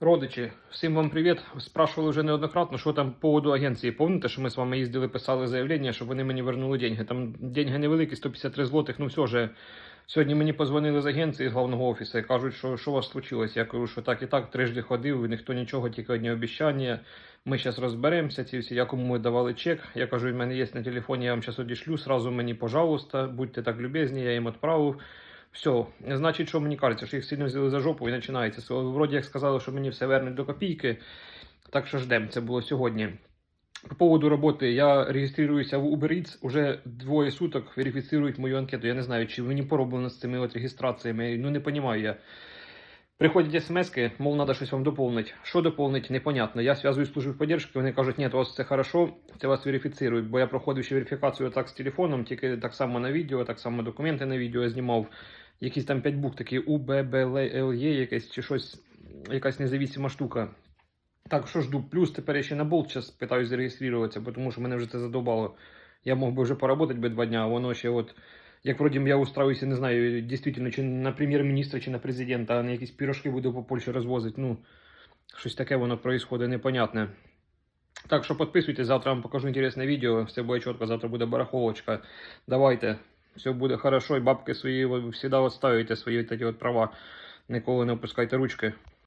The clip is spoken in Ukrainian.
Родичі, всім вам привіт. Спрашували вже неоднократно, що там по поводу агенції. Помните, що ми з вами їздили, писали заявлення, щоб вони мені вернули деньги. Там деньги невеликі, 153 злотих, ну все же. Сьогодні мені позвонили з агенції з головного офісу і кажуть, що що у вас случилось. Я кажу, що так і так, трижди ходив, ніхто нічого, тільки одні обіцяння. Ми зараз розберемося. Ці всі, якому ми давали чек. Я кажу, в мене є на телефоні, я вам зараз одішлю. Сразу мені, пожалуйста, будьте так любезні, я їм відправив. Все, значить, що мені кажеться, що їх сильно взяли за жопу і починається. Вроді як сказали, що мені все вернуть до копійки. Так що ждемо, це було сьогодні. По поводу роботи я реєструюся в Uber Eats, уже двоє суток верифіцирують мою анкету. Я не знаю, чи мені пороблено з цими от реєстраціями. Ну не розумію я. Приходять смски, мол, треба щось вам доповнити. Що доповнити, непонятно. Я зв'язуюсь з службою підтримки, вони кажуть, ні, у вас все хорошо, це вас верифіцирують. Бо я проходив ще верифікацію так з телефоном, тільки так само на відео, так само документи на відео я знімав. Якісь там 5 букв, такі УББЛЄ, якесь чи щось, якась независима штука. Так, що жду? Плюс тепер я ще на болт зараз питаюсь зареєструватися, тому що мене вже це задовбало. Я мог би вже поработати би два дня, а воно ще от. Як вроді я устраиваюся, не знаю, дійсно, чи на прем'єр-міністра, чи на президента, а на якісь пірожки буду по Польщі розвозити. Ну, щось таке воно происходить непонятне. Так що підписуйтесь, завтра вам покажу інтересне відео, все буде чітко, завтра буде барахолочка. Давайте, все буде хорошо, і бабки свої ви завжди відставите свої такі от права. Ніколи не опускайте ручки.